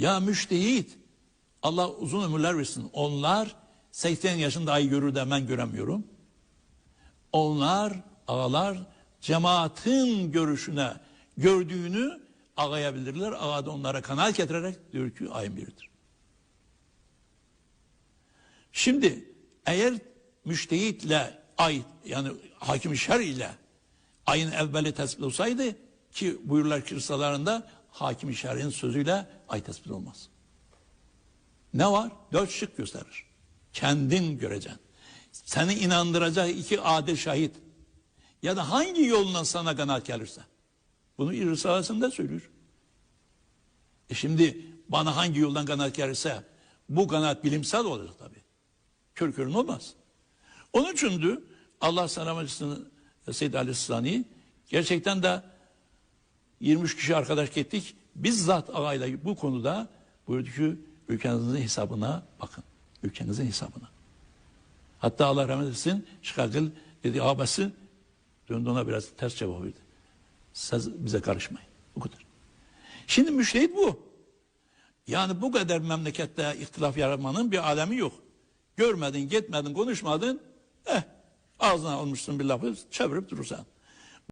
Ya müştehit Allah uzun ömürler versin. Onlar 80 yaşında ay görür de ben göremiyorum. Onlar ağalar cemaatin görüşüne gördüğünü ağayabilirler. Ağa da onlara kanaat getirerek diyor ki ayın biridir. Şimdi eğer müştehitle ay yani hakim şer ile ayın evveli tespit olsaydı ki buyurlar kırsalarında hakim şer'in sözüyle ay tespit olmaz. Ne var? Dört şık gösterir. Kendin göreceksin. Seni inandıracak iki adil şahit. Ya da hangi yolundan sana kanaat gelirse. Bunu İrsalesinde söylüyor. E şimdi bana hangi yoldan kanaat gelirse bu kanaat bilimsel olacak tabii. Kör körün olmaz. Onun içindir Allah selamacısını Seyyid Ali Sistani gerçekten de 23 kişi arkadaş gittik. Bizzat ağayla bu konuda buyurdu ki ülkenizin hesabına bakın. Ülkenizin hesabına. Hatta Allah rahmet etsin Şikagil dedi abası döndü ona biraz ters cevap verdi. Siz bize karışmayın. Bu kadar. Şimdi müştehit bu. Yani bu kadar memlekette ihtilaf yaratmanın bir alemi yok. Görmedin, gitmedin, konuşmadın. Eh, ağzına almışsın bir lafı çevirip durursan.